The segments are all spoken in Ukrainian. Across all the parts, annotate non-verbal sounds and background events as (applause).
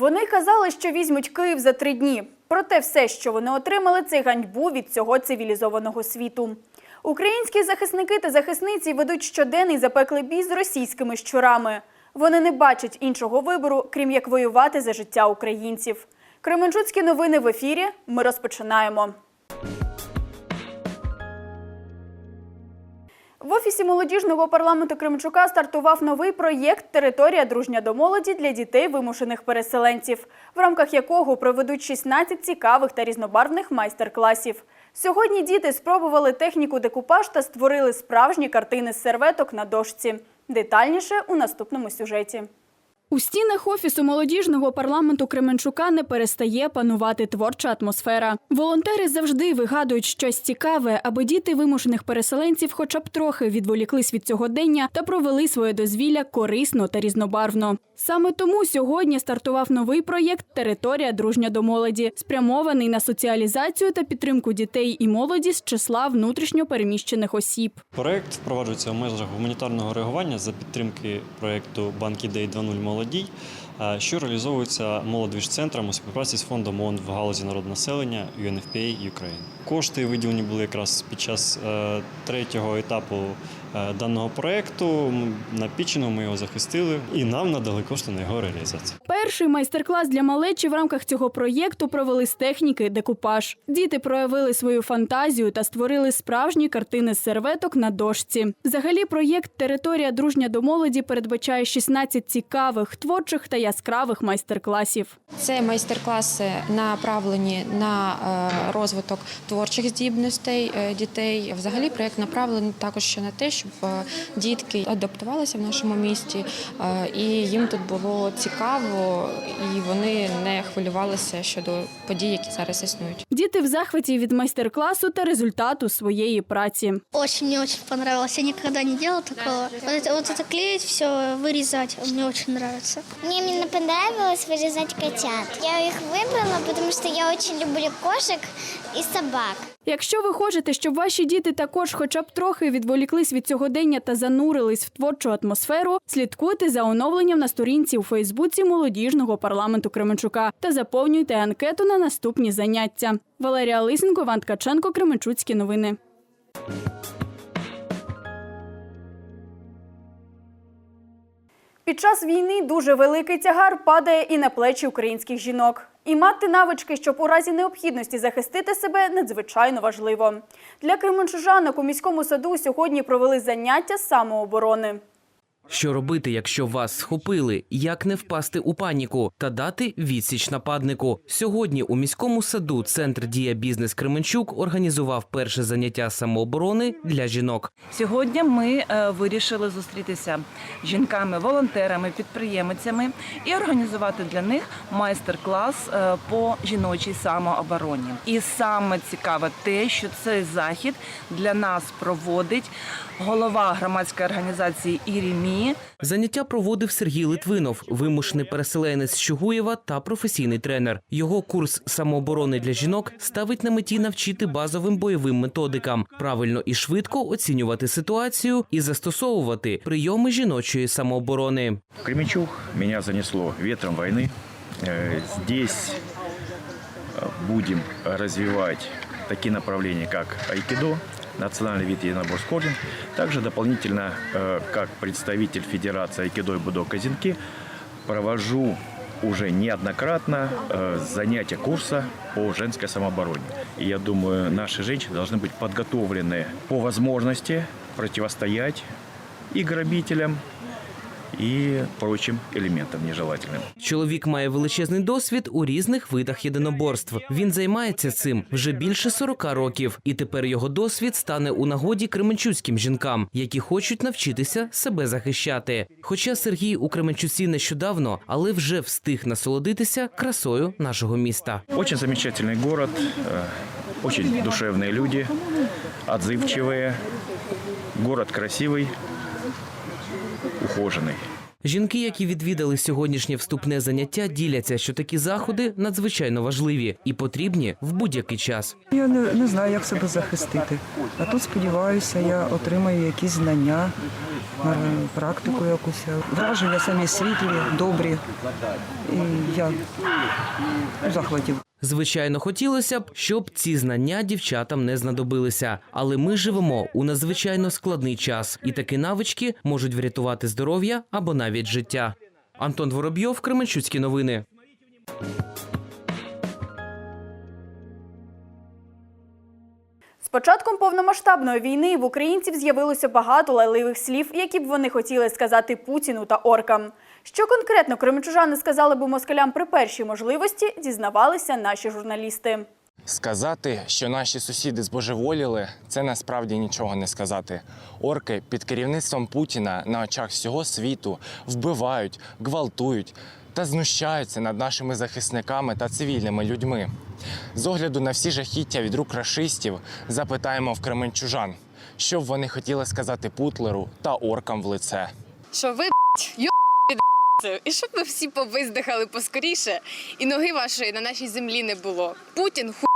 Вони казали, що візьмуть Київ за три дні. Проте все, що вони отримали, це ганьбу від цього цивілізованого світу. Українські захисники та захисниці ведуть щоденний запеклий бій з російськими щурами. Вони не бачать іншого вибору, крім як воювати за життя українців. Кременчуцькі новини в ефірі. Ми розпочинаємо. В офісі молодіжного парламенту Кримчука стартував новий проєкт Територія дружня до молоді для дітей вимушених переселенців, в рамках якого проведуть 16 цікавих та різнобарвних майстер-класів. Сьогодні діти спробували техніку декупаж та створили справжні картини з серветок на дошці. Детальніше у наступному сюжеті. У стінах офісу молодіжного парламенту Кременчука не перестає панувати творча атмосфера. Волонтери завжди вигадують щось цікаве, аби діти вимушених переселенців хоча б трохи відволіклись від цього дення та провели своє дозвілля корисно та різнобарвно. Саме тому сьогодні стартував новий проєкт Територія дружня до молоді, спрямований на соціалізацію та підтримку дітей і молоді з числа внутрішньо переміщених осіб. Проект впроваджується в межах гуманітарного реагування за підтримки проекту Банк ідей 2.0 молодій, е, що реалізовується молодвіжцентром у співпраці з фондом ООН в галузі народонаселення населення UNFPA Ukraine. Кошти виділені були якраз під час е, третього етапу даного проекту. На Пічину ми його захистили і нам надали кошти на його реалізацію. Перший майстер-клас для малечі в рамках цього проєкту провели з техніки декупаж. Діти проявили свою фантазію та створили справжні картини з серветок на дошці. Взагалі, проєкт Територія дружня до молоді передбачає 16 цікавих, творчих та яскравих майстер-класів. Це майстер-класи направлені на е, розвиток творчих здібностей е, дітей. Взагалі проєкт направлений також ще на те, щоб е, дітки адаптувалися в нашому місті, е, і їм тут було цікаво, і вони не хвилювалися щодо подій, які зараз існують. Діти в захваті від майстер-класу та результату своєї праці. Очень мне очень понравилось. Я никогда не делала такого. Вот это, вот это клеить, все вырезать, мне очень нравится. Мне именно понравилось вырезать котят. Я их выбрала, потому что я очень люблю кошек и собак. Якщо ви хочете, щоб ваші діти також хоча б трохи відволіклись від сьогодення та занурились в творчу атмосферу, слідкуйте за оновленням на сторінці у Фейсбуці молодіжного парламенту Кременчука та заповнюйте анкету на наступні заняття. Валерія Лисенко, Іван Ткаченко, Кременчуцькі новини. Під час війни дуже великий тягар падає і на плечі українських жінок. І мати навички, щоб у разі необхідності захистити себе, надзвичайно важливо. Для кременчужанок у міському саду сьогодні провели заняття самооборони. Що робити, якщо вас схопили? Як не впасти у паніку та дати відсіч нападнику? Сьогодні у міському саду Центр дія бізнес Кременчук організував перше заняття самооборони для жінок. Сьогодні ми е, вирішили зустрітися з жінками, волонтерами, підприємицями і організувати для них майстер-клас е, по жіночій самообороні. І саме цікаве те, що цей захід для нас проводить голова громадської організації Ірімі. Заняття проводив Сергій Литвинов, вимушений переселенець з Чугуєва та професійний тренер. Його курс самооборони для жінок ставить на меті навчити базовим бойовим методикам, правильно і швидко оцінювати ситуацію і застосовувати прийоми жіночої самооборони. В Кременчуг меня занесло ветром войны. Э, Здесь э, будем развивать такие направления, как айкидо, национальный вид единоборств Также дополнительно, э, как представитель Федерации айкидо и будо Казинки, провожу уже неоднократно э, занятия курса по женской самообороне. И я думаю, наши женщины должны быть подготовлены по возможности противостоять и грабителям, і прочим елементам нежелательним. Чоловік має величезний досвід у різних видах єдиноборств. Він займається цим вже більше 40 років, і тепер його досвід стане у нагоді кременчуцьким жінкам, які хочуть навчитися себе захищати. Хоча Сергій у Кременчуці нещодавно, але вже встиг насолодитися красою нашого міста. Очень замечательный город, э, очень душевные люди, отзывчивые, город красивый, ухоженный. Жінки, які відвідали сьогоднішнє вступне заняття, діляться, що такі заходи надзвичайно важливі і потрібні в будь-який час. Я не, не знаю, як себе захистити. А тут сподіваюся, я отримаю якісь знання, практику якусь. Враження самі світлі, добрі. І я в захваті. Звичайно, хотілося б, щоб ці знання дівчатам не знадобилися, але ми живемо у надзвичайно складний час, і такі навички можуть врятувати здоров'я або навіть життя. Антон Воробйов, Кременчуцькі новини. З початком повномасштабної війни в українців з'явилося багато лайливих слів, які б вони хотіли сказати Путіну та оркам. Що конкретно кременчужани сказали б москалям при першій можливості, дізнавалися наші журналісти. Сказати, що наші сусіди збожеволіли, це насправді нічого не сказати. Орки під керівництвом Путіна на очах всього світу вбивають, гвалтують та знущаються над нашими захисниками та цивільними людьми. З огляду на всі жахіття від рук рашистів запитаємо в кременчужан, що б вони хотіли сказати Путлеру та оркам в лице. що ви б***ь, йо і щоб ви всі повиздихали поскоріше, і ноги вашої на нашій землі не було. Путін ху.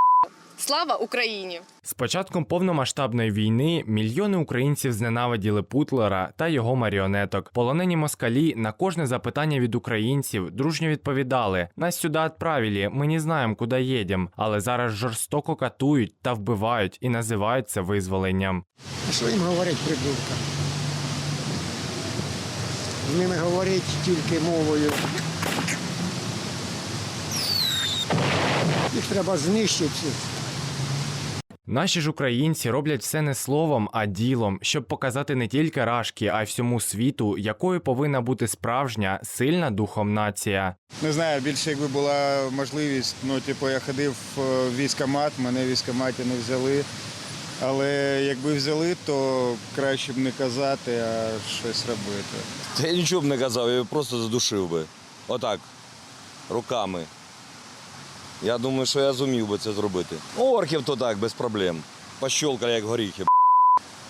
Слава Україні! З початком повномасштабної війни мільйони українців зненавиділи Путлера та його маріонеток. Полонені москалі на кожне запитання від українців дружньо відповідали: нас сюди відправили, ми не знаємо, куди їдемо. Але зараз жорстоко катують та вбивають і називають це визволенням. Що їм говорить прибулка? З ними говорить тільки мовою. Їх треба знищити. Наші ж українці роблять все не словом, а ділом, щоб показати не тільки рашки, а й всьому світу, якою повинна бути справжня, сильна духом нація. Не знаю, більше якби була можливість. Ну, типу, я ходив е, в військкомат, мене в військкоматі не взяли. Але якби взяли, то краще б не казати, а щось робити. Та я нічого б не казав, я просто задушив би. Отак, руками. Я думаю, що я зумів би це зробити. Орків то так, без проблем. Пощолкали, як горіхи,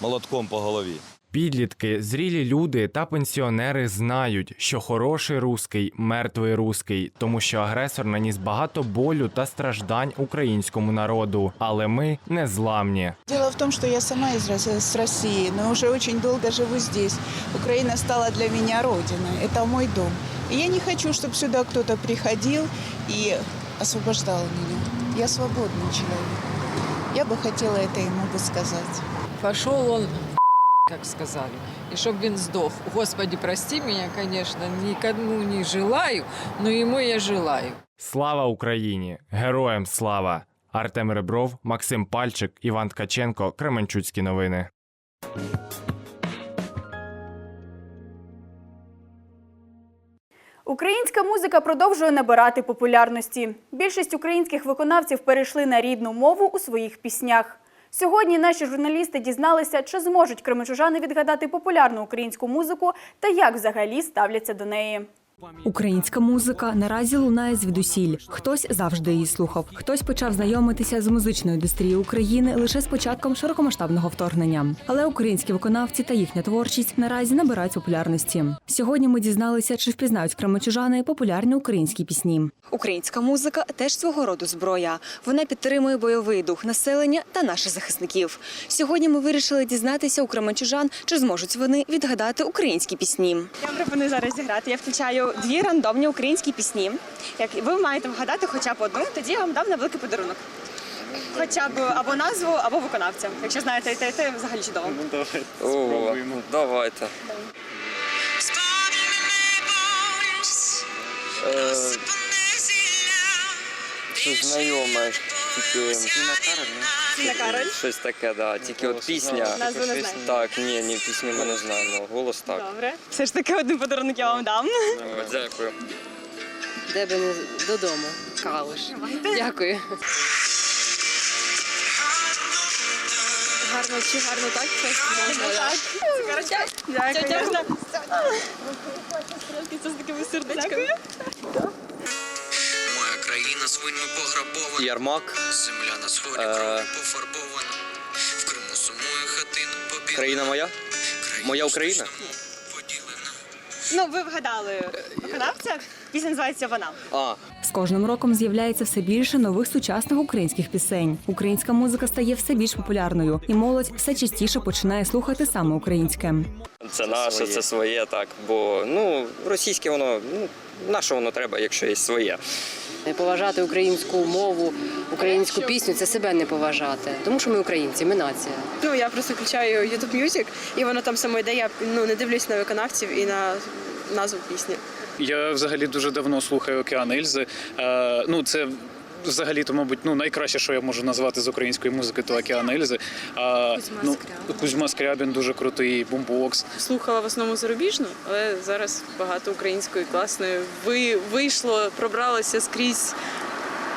молотком по голові. Підлітки, зрілі люди та пенсіонери знають, що хороший руський мертвий руський, тому що агресор наніс багато болю та страждань українському народу. Але ми не зламні. Дело в том, что я сама из Рос- с России, но уже очень долго живу здесь. Украина стала для меня родиной. Это мой дом. И я не хочу, чтобы сюда кто-то приходил и освобождал меня. Я свободный человек. Я бы хотела это ему бы сказать. Пошел як сказали, і щоб він здох. Господи, прости мене, звісно, нікому не желаю, але йому я желаю. Слава Україні! Героям слава! Артем Ребров, Максим Пальчик, Іван Ткаченко, Кременчуцькі новини. Українська музика продовжує набирати популярності. Більшість українських виконавців перейшли на рідну мову у своїх піснях. Сьогодні наші журналісти дізналися, чи зможуть кременчужани відгадати популярну українську музику та як взагалі ставляться до неї. Українська музика наразі лунає звідусіль. Хтось завжди її слухав, хтось почав знайомитися з музичною індустрією України лише з початком широкомасштабного вторгнення. Але українські виконавці та їхня творчість наразі набирають популярності. Сьогодні ми дізналися, чи впізнають кременчужани популярні українські пісні. Українська музика теж свого роду зброя. Вона підтримує бойовий дух населення та наших захисників. Сьогодні ми вирішили дізнатися у кременчужан, чи зможуть вони відгадати українські пісні. Я пропоную зараз зіграти. Я включаю дві рандомні українські пісні. Як ви маєте вгадати хоча б одну, тоді я вам дам невеликий подарунок. Хоча б або назву, або виконавця. Якщо знаєте, і те, і те, взагалі чудово. О, давайте. Щось знайоме, тільки Тіна Кароль. Щось таке, да. Тільки от пісня. Назву не знаю. Так, ні, ні, пісню ми не знаємо. Голос так. Добре. Все ж таки один подарунок я вам дам. Дякую. Де би не додому. Калиш. Дякую. Гарно чи гарно так? Так. Дякую. Дякую. Це з такими сердечками. Моя свиньми пограбована. Ярмак. Земля на сході Е. пофарбована. В Криму сумує хатина побілена. Країна моя? Моя Україна? Ну, ви вгадали виконавця. Пісня називається Вона. А, З кожним роком з'являється все більше нових сучасних українських пісень. Українська музика стає все більш популярною, і молодь все частіше починає слухати саме українське. це наше, це своє, так. Бо ну, російське воно, ну, наше воно треба, якщо є своє. Не поважати українську мову, українську пісню це себе не поважати. Тому що ми українці, ми нація. Ну, я просто включаю YouTube Music, і воно там само йде. Я ну, не дивлюсь на виконавців і на назву пісні. Я взагалі дуже давно слухаю Океан Ельзи. Е, ну, це взагалі, то, мабуть, ну, найкраще, що я можу назвати з української музики, то Океан Ельзи. А, ну, Кузьма Скрябін дуже крутий, бумбокс. Слухала в основному зарубіжну, але зараз багато української класної. Ви вийшло, пробралося скрізь.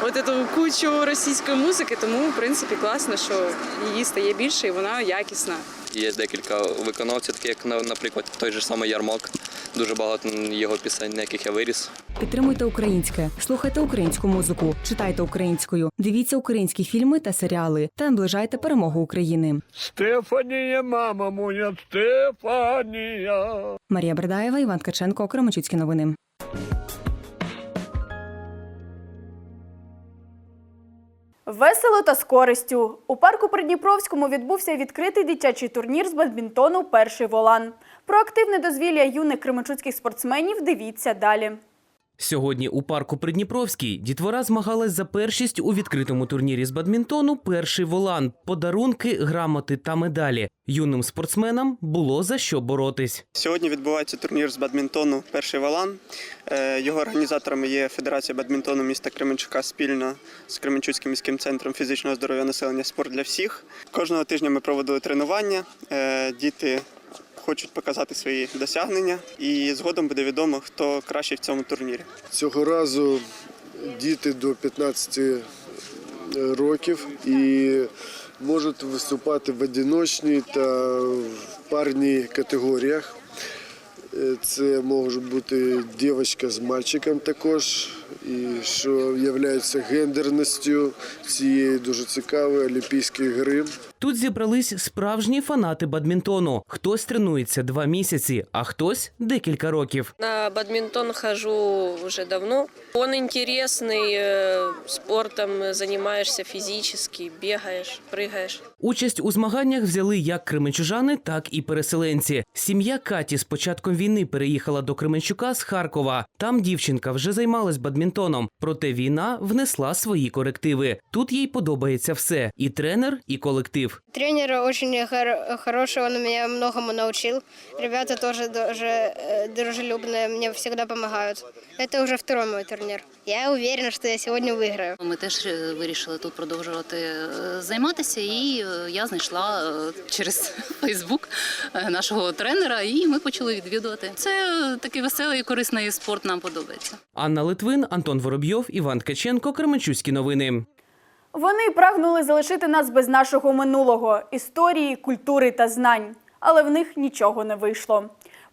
От цю кучу російської музики, тому в принципі класно, що її стає більше і вона якісна. Є декілька виконавців, такі як, на- наприклад, той же самий Ярмак. Дуже багато його пісень, на яких я виріс. Підтримуйте українське, слухайте українську музику, читайте українською, дивіться українські фільми та серіали та наближайте перемогу України. Стефанія, мама моя, Стефанія. Марія Бердаєва, Іван Ткаченко, Кременчуцькі новини. Весело та з користю. У парку Придніпровському відбувся відкритий дитячий турнір з бадмінтону Перший волан. Про активне дозвілля юних кременчуцьких спортсменів дивіться далі. Сьогодні у парку Придніпровський дітвора змагалась за першість у відкритому турнірі з бадмінтону Перший волан, подарунки, грамоти та медалі. Юним спортсменам було за що боротись. Сьогодні відбувається турнір з бадмінтону Перший Валан. Е, Його організаторами є Федерація бадмінтону міста Кременчука спільно з Кременчуцьким міським центром фізичного здоров'я населення Спорт для всіх. Кожного тижня ми проводили тренування. Е, Діти хочуть показати свої досягнення, і згодом буде відомо, хто кращий в цьому турнірі. Цього разу діти до 15 років і можуть виступати в одиночній та в парній категоріях. Е, Це може бути дівчинка з мальчиком також, і що є гендерністю цієї дуже цікавої олімпійської гри. Тут зібрались справжні фанати бадмінтону. Хтось тренується два місяці, а хтось декілька років. На бадминтон хожу уже давно. Он интересный, э, спортом занимаешься физически, бегаешь, прыгаешь. Участь у змаганнях взяли як кременчужани, так і переселенці. Сім'я Каті з початком війни переїхала до Кременчука з Харкова. Там дівчинка вже займалась бадмінтоном, проте війна внесла свої корективи. Тут їй подобається все: і тренер, і колектив. Тренер очень хор- хороший, он меня многому научил. Ребята тоже дуже э, дружелюбные, мне всегда помогают. Это уже второй мой турнир. Я уверена, что я сегодня выиграю. Ми теж е, вирішили тут продовжувати е, займатися, і е, я знайшла е, через (laughs) Фейсбук е, нашого тренера, і ми почали відвідувати. Це е, такий веселий і корисний спорт. Нам подобається. Анна Литвин, Антон Воробйов, Іван Ткаченко, Кременчуцькі новини. Вони прагнули залишити нас без нашого минулого, історії, культури та знань, але в них нічого не вийшло.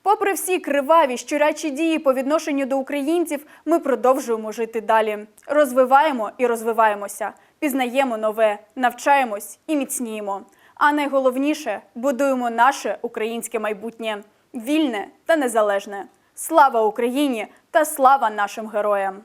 Попри всі криваві щурячі дії по відношенню до українців, ми продовжуємо жити далі. Розвиваємо і розвиваємося, пізнаємо нове, навчаємось і міцніємо. А найголовніше будуємо наше українське майбутнє вільне та незалежне. Слава Україні та слава нашим героям!